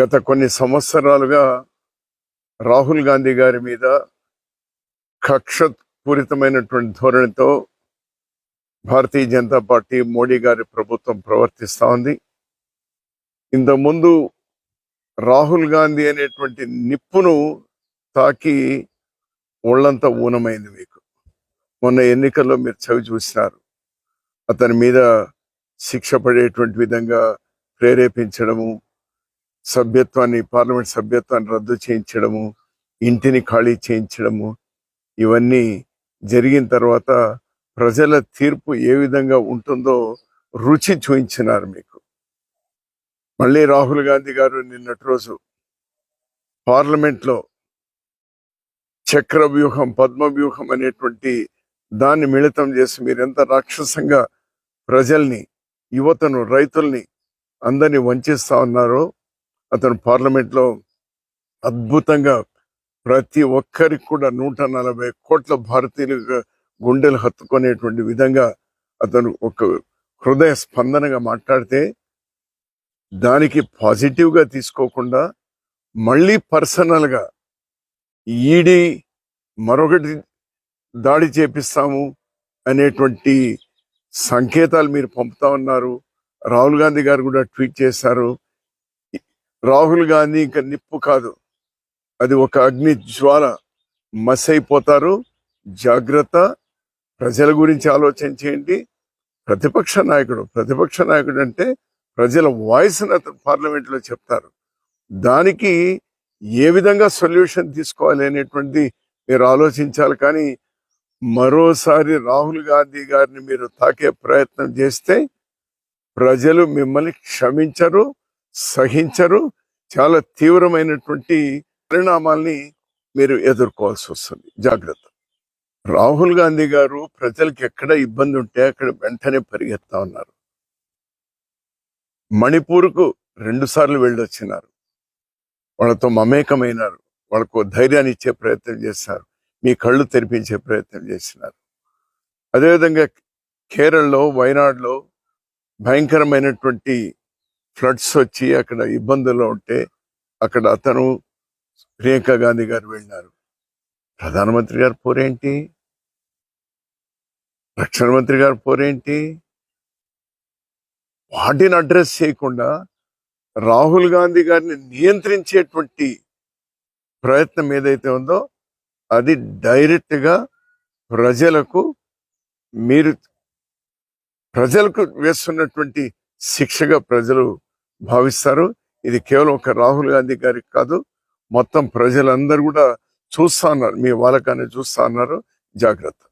గత కొన్ని సంవత్సరాలుగా రాహుల్ గాంధీ గారి మీద కక్షపూరితమైనటువంటి ధోరణితో భారతీయ జనతా పార్టీ మోడీ గారి ప్రభుత్వం ప్రవర్తిస్తూ ఉంది. ఇంతకుముందు రాహుల్ గాంధీ అనేటువంటి నిప్పును తాకి ఒళ్ళంతా ఊనమైంది మీకు. మొన్న ఎన్నికల్లో మీరు చవి చూసినారు. అతని మీద శిక్ష పడేటువంటి విధంగా ప్రేరేపించడము సభ్యత్వాన్ని పార్లమెంట్ సభ్యత్వాన్ని రద్దు చేయించడము ఇంటిని ఖాళీ చేయించడము ఇవన్నీ జరిగిన తర్వాత ప్రజల తీర్పు ఏ విధంగా ఉంటుందో రుచి చూయించినారు మీకు. మళ్ళీ రాహుల్ గాంధీ గారు నిన్నటి రోజు పార్లమెంట్లో చక్ర వ్యూహం పద్మ వ్యూహం అనేటువంటి దాన్ని మిళితం చేసి మీరు ఎంత రాక్షసంగా ప్రజల్ని యువతను రైతుల్ని అందరినీ వంచేస్తా ఉన్నారో అతను పార్లమెంట్లో అద్భుతంగా ప్రతి ఒక్కరికి కూడా నూట నలభై కోట్ల భారతీయులు గుండెలు హత్తుకునేటువంటి విధంగా అతను ఒక హృదయ స్పందనగా మాట్లాడితే దానికి పాజిటివ్గా తీసుకోకుండా మళ్ళీ పర్సనల్గా ఈడీ మరొకటి దాడి చేపిస్తాము అనేటువంటి సంకేతాలు మీరు పంపుతా ఉన్నారు. రాహుల్ గాంధీ గారు కూడా ట్వీట్ చేశారు. రాహుల్ గాంధీ ఇంకా నిప్పు కాదు. అది ఒక అగ్ని జ్వాల మస్ అయిపోతారు జాగ్రత్త. ప్రజల గురించి ఆలోచన చేయండి. ప్రతిపక్ష నాయకుడు ప్రతిపక్ష నాయకుడు అంటే ప్రజల వాయిస్ అతను పార్లమెంట్లో చెప్తారు. దానికి ఏ విధంగా సొల్యూషన్ తీసుకోవాలి అనేటువంటిది మీరు ఆలోచించాలి. కానీ మరోసారి రాహుల్ గాంధీ గారిని మీరు తాకే ప్రయత్నం చేస్తే ప్రజలు మిమ్మల్ని క్షమించరు. సహించరు. చాలా తీవ్రమైనటువంటి పరిణామాల్ని మీరు ఎదుర్కోవాల్సి వస్తుంది. జాగ్రత్త. రాహుల్ గాంధీ గారు ప్రజలకు ఎక్కడ ఇబ్బంది ఉంటే అక్కడ వెంటనే పరిగెత్తా ఉన్నారు. మణిపూర్కు రెండు సార్లు వెళ్ళొచ్చినారు. వాళ్ళతో మమేకమైనారు. వాళ్ళకు ధైర్యాన్ని ఇచ్చే ప్రయత్నం చేశారు. మీ కళ్ళు తెరిపించే ప్రయత్నం చేసినారు. అదేవిధంగా కేరళలో వయనాడులో భయంకరమైనటువంటి ఫ్లడ్స్ వచ్చి అక్కడ ఇబ్బందుల్లో ఉంటే అక్కడ అతను ప్రియాంక గాంధీ గారు వెళ్ళినారు. ప్రధానమంత్రి గారు పోరేంటి? రక్షణ మంత్రి గారు పోరేంటి? వాటిని అడ్రస్ చేయకుండా రాహుల్ గాంధీ గారిని నియంత్రించేటువంటి ప్రయత్నం ఏదైతే ఉందో అది డైరెక్ట్గా ప్రజలకు మీరు ప్రజలకు వేస్తున్నటువంటి శిక్షగా ప్రజలు భావిస్తారు. ఇది కేవలం ఒక రాహుల్ గాంధీ గారికి కాదు మొత్తం ప్రజలందరూ కూడా చూస్తా ఉన్నారు. మీ వాళ్ళకాన్ని చూస్తా ఉన్నారు. జాగ్రత్త.